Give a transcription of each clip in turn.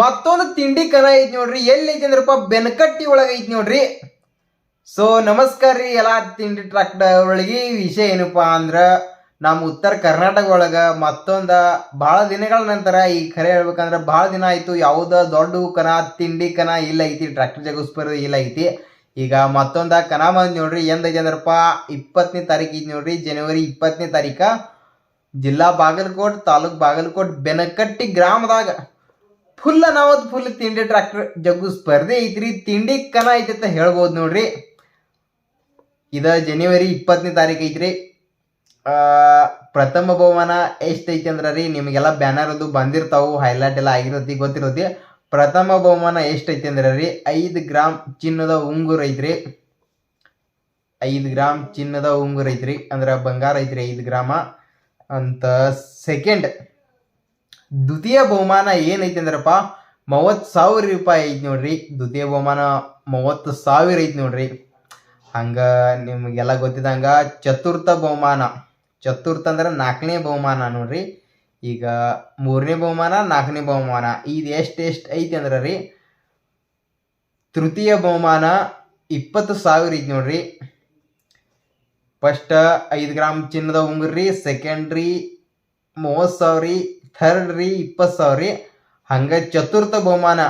ಮತ್ತೊಂದು ತಿಂಡಿ ಕನ ಐತಿ ನೋಡ್ರಿ. ಎಲ್ಲಿ ಐತಿ ಅಂದ್ರಪ್ಪ? ಬೆನಕಟ್ಟಿ ಒಳಗೆ ಐತಿ ನೋಡ್ರಿ. ಸೊ ನಮಸ್ಕಾರ ರೀ ಎಲ್ಲ ತಿಂಡಿ ಟ್ರಾಕ್ಟರ್ ಒಳಗೆ ವಿಷಯ ಏನಪ್ಪಾ ಅಂದ್ರೆ ನಮ್ಮ ಉತ್ತರ ಕರ್ನಾಟಕ ಒಳಗ ಮತ್ತೊಂದು ಬಹಳ ದಿನಗಳ ನಂತರ ಈ ಖರೆ ಹೇಳ್ಬೇಕಂದ್ರೆ ಬಹಳ ದಿನ ಆಯ್ತು. ಯಾವುದೋ ದೊಡ್ಡ ಕನ, ತಿಂಡಿ ಕನ ಇಲ್ಲ ಐತಿ ಟ್ರಾಕ್ಟರ್ ಜಗಸ್ಪರ್ ಇಲ್ಲ ಐತಿ. ಈಗ ಮತ್ತೊಂದ ಕನ ಬಂದ್ ನೋಡ್ರಿ. ಎಂದೈತಿ ಅಂದ್ರಪ್ಪ? ಇಪ್ಪತ್ತನೇ ತಾರೀಕು ಐತಿ ನೋಡ್ರಿ. ಜನವರಿ ಇಪ್ಪತ್ತನೇ ತಾರೀಕ ಜಿಲ್ಲಾ ಬಾಗಲಕೋಟ್ ತಾಲೂಕ್ ಬಾಗಲಕೋಟ್ ಬೆನಕಟ್ಟಿ ಗ್ರಾಮದಾಗ. ಫುಲ್ ಅನಾವತ್ ಫುಲ್ ತಿಂಡಿ ಟ್ರ್ಯಾಕ್ಟರ್ ಜಗ್ಗು ಸ್ಪರ್ಧೆ ಐತ್ರಿ. ತಿಂಡಿ ಕನ ಐತಿ ಅಂತ ಹೇಳ್ಬೋದು ನೋಡ್ರಿ. ಇದ ಜನವರಿ ಇಪ್ಪತ್ತನೇ ತಾರೀಕು ಐತ್ರಿ. ಪ್ರಥಮ ಬಹುಮಾನ ಎಷ್ಟು ಐತಿ ಅಂದ್ರೆ ರೀ, ನಿಮಗೆಲ್ಲ ಬ್ಯಾನರ್ ಅದು ಬಂದಿರ್ತಾವು ಹೈಲೈಟ್ ಎಲ್ಲ ಆಗಿರತಿ ಗೊತ್ತಿರತಿ ಪ್ರಥಮ ಬಹುಮಾನ ಎಷ್ಟು ಐತಿ ಅಂದ್ರೆ ರೀ, ಐದು ಗ್ರಾಮ್ ಚಿನ್ನದ ಉಂಗುರ ಐತ್ರಿ. ಐದು ಗ್ರಾಮ್ ಚಿನ್ನದ ಉಂಗುರ ಐತ್ರಿ, ಅಂದ್ರೆ ಬಂಗಾರ ಐತ್ರಿ ಐದು ಗ್ರಾಮ. ಅಂತ ಸೆಕೆಂಡ್ ದ್ವಿತೀಯ ಬಹುಮಾನ ಏನೈತಿ ಅಂದ್ರಪ್ಪ? ಮೂವತ್ತು ಸಾವಿರ ರೂಪಾಯಿ ಐತಿ ನೋಡ್ರಿ. ದ್ವಿತೀಯ ಬಹುಮಾನ ಮೂವತ್ತು ಸಾವಿರ ಐತಿ ನೋಡ್ರಿ. ಹಂಗ ನಿಮಗೆಲ್ಲ ಗೊತ್ತಿದ್ದಂಗ ಚತುರ್ಥ ಬಹುಮಾನ. ಚತುರ್ಥ ಅಂದ್ರೆ ನಾಲ್ಕನೇ ಬಹುಮಾನ ನೋಡ್ರಿ. ಈಗ ಮೂರನೇ ಬಹುಮಾನ, ನಾಲ್ಕನೇ ಬಹುಮಾನ. ಇದು ಎಷ್ಟು ಎಷ್ಟು ಐತಿ ಅಂದ್ರೆ ರೀ? ತೃತೀಯ ಬಹುಮಾನ ಇಪ್ಪತ್ತು ಸಾವಿರ ಐತಿ ನೋಡ್ರಿ. ಫಸ್ಟ್ ಐದು ಗ್ರಾಮ್ ಚಿನ್ನದ ಉಂಗುರ ಸೆಕೆಂಡ್ರಿ ಮೂವತ್ತು ಸಾವಿರ ಥರ್ಡ್ ರೀ ಇಪ್ಪತ್ತು ಸಾವಿರ ರೀ. ಹಂಗೆ ಚತುರ್ಥ ಬಹುಮಾನ,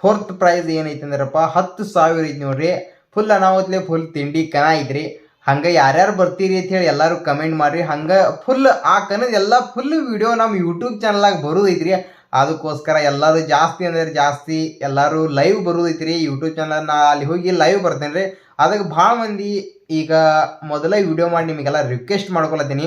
ಫೋರ್ತ್ ಪ್ರೈಸ್ ಏನೈತೆ ಅಂದ್ರಪ್ಪ, ಹತ್ತು ಸಾವಿರ ಐತಿ ನೋಡ್ರಿ. ಫುಲ್ ಅನಾಹುತ್ಲೆ ಫುಲ್ ತಿಂಡಿ ಕನ ಐತ್ರಿ. ಹಂಗೆ ಯಾರ್ಯಾರು ಬರ್ತೀರಿ ಅಂತ ಹೇಳಿ ಎಲ್ಲರೂ ಕಮೆಂಟ್ ಮಾಡಿರಿ. ಹಂಗೆ ಫುಲ್ ಆ ಕನದ ಎಲ್ಲ ಫುಲ್ ವಿಡಿಯೋ ನಮ್ಮ ಯೂಟ್ಯೂಬ್ ಚಾನಲಾಗ ಬರೋದೈತ್ರಿ. ಅದಕ್ಕೋಸ್ಕರ ಎಲ್ಲರೂ ಜಾಸ್ತಿ ಅಂದರೆ ಜಾಸ್ತಿ ಎಲ್ಲರೂ ಲೈವ್ ಬರೋದೈತ್ರಿ. ಯೂಟ್ಯೂಬ್ ಚಾನಲ್ ನಾ ಅಲ್ಲಿ ಹೋಗಿ ಲೈವ್ ಬರ್ತೇನೆ ರೀ ಅದಕ್ಕೆ ಭಾಳ ಮಂದಿ ಈಗ ಮೊದಲೇ ವಿಡಿಯೋ ಮಾಡಿ ನಿಮಗೆಲ್ಲ ರಿಕ್ವೆಸ್ಟ್ ಮಾಡ್ಕೊಳತ್ತೀನಿ.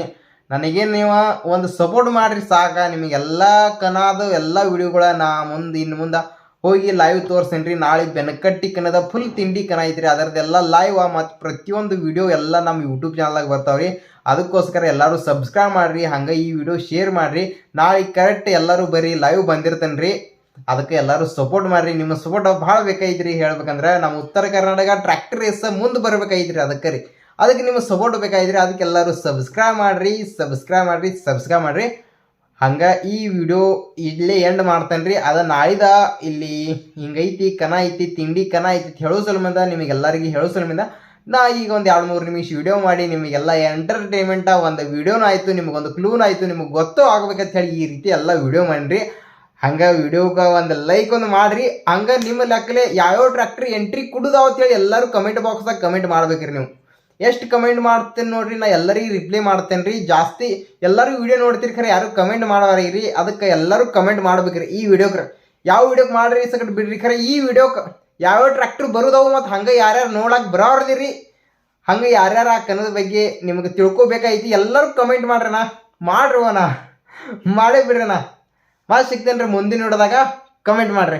ನನಗೇನು ನೀವು ಒಂದು ಸಪೋರ್ಟ್ ಮಾಡ್ರಿ ಸಾಕ. ನಿಮಗೆಲ್ಲ ಕನಾದು ಎಲ್ಲ ವಿಡಿಯೋಗಳ ನಾ ಮುಂದೆ ಇನ್ನು ಮುಂದೆ ಹೋಗಿ ಲೈವ್ ತೋರಿಸ್ತೇನೆ ರೀ ನಾಳೆ ಬೆನಕಟ್ಟಿ ಕನ್ನದ ಫುಲ್ ತಿಂಡಿ ಕನ ಐತ್ರಿ. ಅದರದ್ದೆಲ್ಲ ಲೈವ್ ಮತ್ತು ಪ್ರತಿಯೊಂದು ವಿಡಿಯೋ ಎಲ್ಲ ನಮ್ಮ ಯೂಟ್ಯೂಬ್ ಚಾನಲ್ದಾಗ ಬರ್ತಾವ್ರಿ. ಅದಕ್ಕೋಸ್ಕರ ಎಲ್ಲರೂ ಸಬ್ಸ್ಕ್ರೈಬ್ ಮಾಡಿರಿ. ಹಂಗೆ ಈ ವಿಡಿಯೋ ಶೇರ್ ಮಾಡಿರಿ. ನಾಳೆ ಕರೆಕ್ಟ್ ಎಲ್ಲರೂ ಬರೀ ಲೈವ್ ಬಂದಿರ್ತೇನೆ ರೀ ಅದಕ್ಕೆ ಎಲ್ಲರೂ ಸಪೋರ್ಟ್ ಮಾಡಿರಿ. ನಿಮ್ಮ ಸಪೋರ್ಟ್ ಭಾಳ ಬೇಕಾಯ್ತ್ರಿ ಹೇಳ್ಬೇಕಂದ್ರೆ ನಮ್ಮ ಉತ್ತರ ಕರ್ನಾಟಕ ಟ್ರ್ಯಾಕ್ಟರ್ ರೇಸ್ ಮುಂದೆ ಬರ್ಬೇಕಾಯ್ತ್ರಿ. ಅದಕ್ಕೆ ರೀ. ಅದಕ್ಕೆ ನಿಮ್ಮ ಸಪೋರ್ಟ್ ಬೇಕಾಗಿದ್ರೆ ಅದಕ್ಕೆ ಎಲ್ಲರೂ ಸಬ್ಸ್ಕ್ರೈಬ್ ಮಾಡ್ರಿ ಸಬ್ಸ್ಕ್ರೈಬ್ ಮಾಡ್ರಿ ಸಬ್ಸ್ಕ್ರೈಬ್ ಮಾಡ್ರಿ. ಹಂಗೆ ಈ ವಿಡಿಯೋ ಇಲ್ಲೇ ಎಂಡ್ ಮಾಡ್ತೇನೆ ರೀ ಅದ ನಾಳಿದ ಇಲ್ಲಿ ಹಿಂಗೈತಿ ಕನ ಐತಿ, ತಿಂಡಿ ಕನ ಐತಿ ಹೇಳೋ ಸಲಮಿಂದ ನಿಮಗೆಲ್ಲರಿಗೆ ಹೇಳೋ ಸಲಮಿಂದ ನಾ ಈಗ ಒಂದು ಎರಡು ಮೂರು ನಿಮಿಷ ವಿಡಿಯೋ ಮಾಡಿ ನಿಮಗೆಲ್ಲ ಎಂಟರ್ಟೈನ್ಮೆಂಟ ಒಂದು ವಿಡಿಯೋನ ಆಯಿತು, ನಿಮಗೊಂದು ಕ್ಲೂನ್ ಆಯಿತು, ನಿಮಗೆ ಗೊತ್ತು ಆಗ್ಬೇಕಂತ ಹೇಳಿ ಈ ರೀತಿ ಎಲ್ಲ ವಿಡಿಯೋ ಮಾಡಿರಿ. ಹಂಗೆ ವಿಡಿಯೋಗೆ ಒಂದು ಲೈಕ್ ಒಂದು ಮಾಡಿರಿ. ಹಂಗೆ ನಿಮ್ಮ ಲೆಕ್ಕಲೆ ಯಾವ್ಯಾವ ಟ್ರ್ಯಾಕ್ಟ್ರಿ ಎಂಟ್ರಿ ಕೊಡುದಾವ ಅಂತ ಹೇಳಿ ಎಲ್ಲರೂ ಕಮೆಂಟ್ ಬಾಕ್ಸ್ದಾಗ ಕಮೆಂಟ್ ಮಾಡ್ಬೇಕ್ರಿ ನೀವು. ಎಷ್ಟು ಕಮೆಂಟ್ ಮಾಡ್ತೇನೆ ನೋಡ್ರಿ, ನಾ ಎಲ್ಲರಿಗೂ ರಿಪ್ಲೈ ಮಾಡ್ತೇನೆ ರೀ ಜಾಸ್ತಿ ಎಲ್ಲರೂ ವೀಡಿಯೋ ನೋಡ್ತೀರಿ ಖರೆ, ಯಾರು ಕಮೆಂಟ್ ಮಾಡೋರಿ ಅದಕ್ಕೆ ಎಲ್ಲರೂ ಕಮೆಂಟ್ ಮಾಡ್ಬೇಕ್ರಿ ಈ ವಿಡಿಯೋಕ್ಕೆ ಯಾವ ವಿಡಿಯೋಕ್ಕೆ ಮಾಡ್ರಿ ಸಕಟ್ ಬಿಡ್ರಿ ಖರೆ, ಈ ವಿಡಿಯೋಕ್ಕೆ ಯಾವ್ಯಾವ ಟ್ರ್ಯಾಕ್ಟರ್ ಬರೋದವು ಮತ್ತು ಹಂಗೆ ಯಾರ್ಯಾರು ನೋಡಕ್ಕೆ ಬರೋರ್ದಿರಿ ಹಂಗೆ ಯಾರ್ಯಾರು ಆ ಕನ್ನದ ಬಗ್ಗೆ ನಿಮಗೆ ತಿಳ್ಕೊಬೇಕೈತಿ ಎಲ್ಲರೂ ಕಮೆಂಟ್ ಮಾಡ್ರಣ ಮಾಡ್ರವಣ ಮಾಡೇ ಬಿಡ್ರಣ ಮತ್ತೆ ಸಿಗ್ತೇನೆ ರೀ ಮುಂದಿನ ನೋಡಿದಾಗ ಕಮೆಂಟ್ ಮಾಡ್ರಿ.